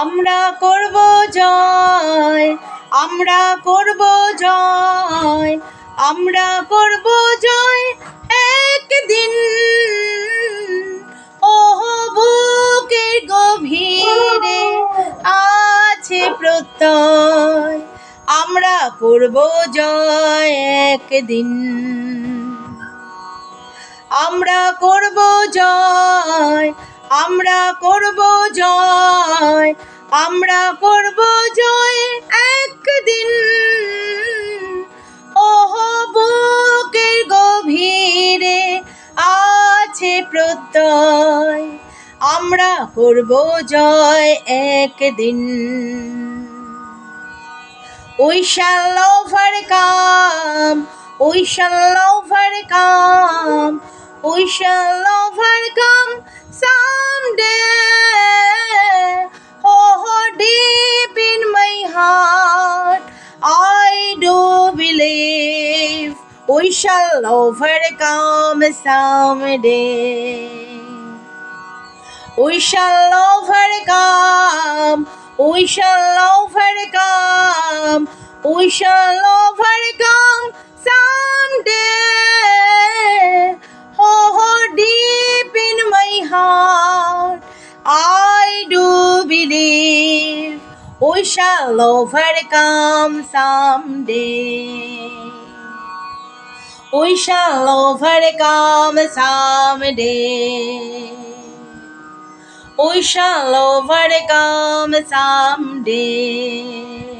আমরা করব জয়, আমরা করব জয়, আমরা করব জয় একদিন। ও বুকের গভীরে আছে প্রত্যয়, আমরা করব জয় একদিন। আমরা করব জয় আমরা করব জয়, আমরা করব জয় একদিন ওহ, বুকের গভীরে আছে প্রত্যয়, আমরা করব জয় একদিন We shall overcome. We shall overcome. We shall overcome we shall overcome someday. We shall overcome. We shall overcome. We shall overcome someday. Oh, oh deep in my heart, I do believe we shall overcome someday. We shall overcome someday. We shall overcome someday.